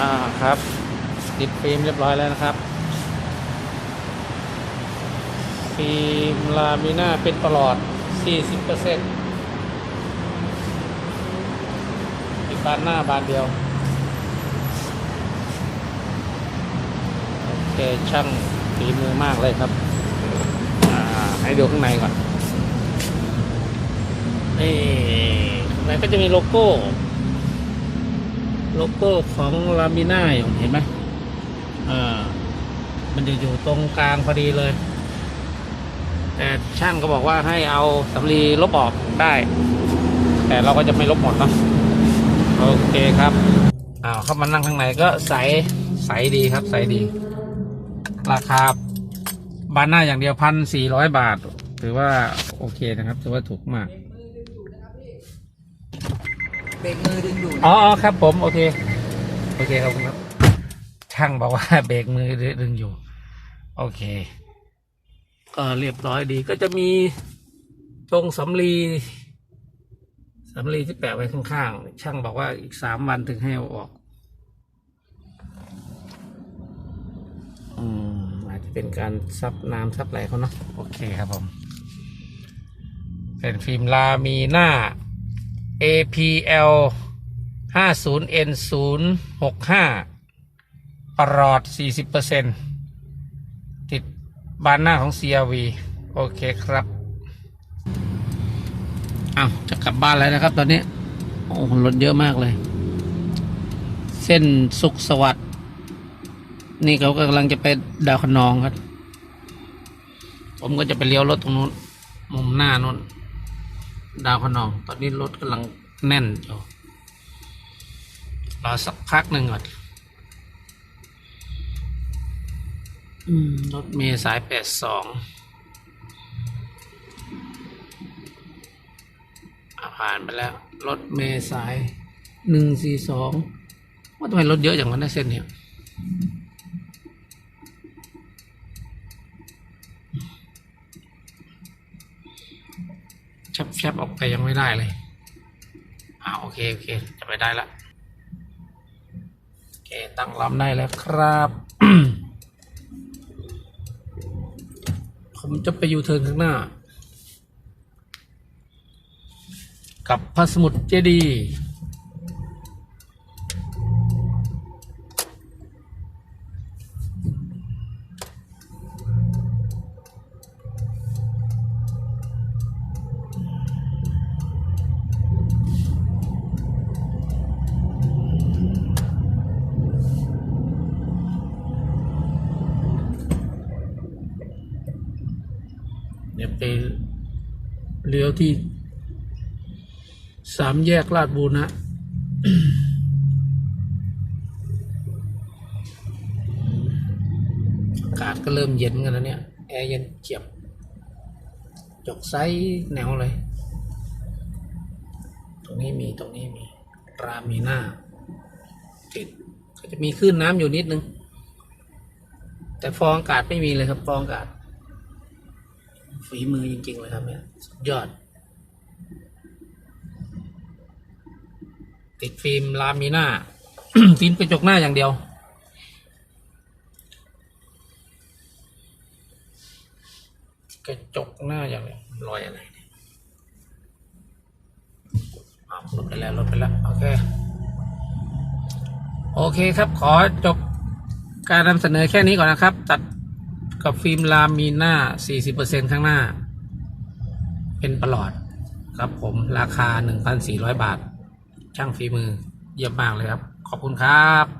อ่าครับ ติดฟิล์มเรียบร้อยแล้วนะครับ ฟิล์มลามิน่าเป็นประหลอด 40%ติดบานหน้าบานเดียว โอเค ช่างฝีมือมากเลยครับอ่าให้ดูข้างในก่อนนี่ข้างในก็จะมีโลโก้ โลโก้ของลามิน่าเห็นไหมอ่ามันจะอยู่ตรงกลางพอดีเลย แต่ช่างก็บอกว่าให้เอาสำลีลบออกได้ แต่เราก็จะไม่ลบหมดเนาะโอเคครับอ้าวเข้ามานั่งข้างในก็ใสใสดีครับ ใสดี ราคาบานหน้าอย่างเดียวพันสี่ร้อยบาท ถือว่าโอเคนะครับ ถือว่าถูกมาก เบรกมือดึงดูดอ๋อครับผมโอเค โอเคครับครับ ช่างบอกว่าเบรกมือดึงอยู่ โอเค ก็เรียบร้อยดีก็จะมีจงสำลีสำลีที่แปะไว้ข้างๆ ช่างบอกว่าอีกสามวันถึงให้เอาออก อืมอาจจะเป็นการซับน้ำซับอะไรเขาเนาะโอเคครับผม เป็นฟิล์มลามีหน้า APL 50N 065ปลอด 40%ติดบานหน้าของ CRV โอเคครับเอาจะกลับบ้านแล้วนะครับตอนนี้ โอ้รถเยอะมากเลย เส้นสุขสวัสดิ์นี่เขากำลังจะไปดาวคะนองครับ ผมก็จะไปเลี้ยวรถตรงนู้น มุมหน้านู้น ดาวคะนองตอนนี้รถกำลังแน่นอยู่รอสักพักหนึ่งก่อนรถเมย์สายแปดสองผ่านไปแล้ว รถเมย์สายหนึ่งสี่สองว่าทำไมรถเยอะอย่างนั้นนะเส้นเนี้ย แฟบๆออกไปยังไม่ได้เลยอ่าโอเคโอเคจะไปได้ละโอเคตั้งลำได้แล้วครับ ผมจะไปยูเทิร์นข้างหน้า กับพระสมุทรเจดีย์ เดี๋ยไปเลี้ยวที่สามแยกลาดบูรณะอากาศก็เริ่มเย็นกันแล้วเนี่ย แอร์เย็นเจียบ จกไซส์แนวเลย ตรงนี้มีตรงนี้มี รามีหน้า ติดก็จะมีคลื่นน้ำอยู่นิดนึง แต่ฟองอากาศไม่มีเลยครับฟองอากาศ ฝีมือจริง ๆ เลยครับเนี่ยสุดยอด ติดฟิล์มลามิน่าฟิล์มกระจกหน้าอย่างเดียวกระจกหน้าอย่างเดียวรอยอะไรเนี่ยลดไปแล้วลดไปแล้วโอเคโอเคครับขอจบการนำเสนอแค่นี้ก่อนนะครับ ตัด กับฟิล์มลามิน่า40%ข้างหน้า เป็นประหลอดครับผมราคา 1,400 บาท ช่างฝีมือเยี่ยมมากเลยครับ ขอบคุณครับ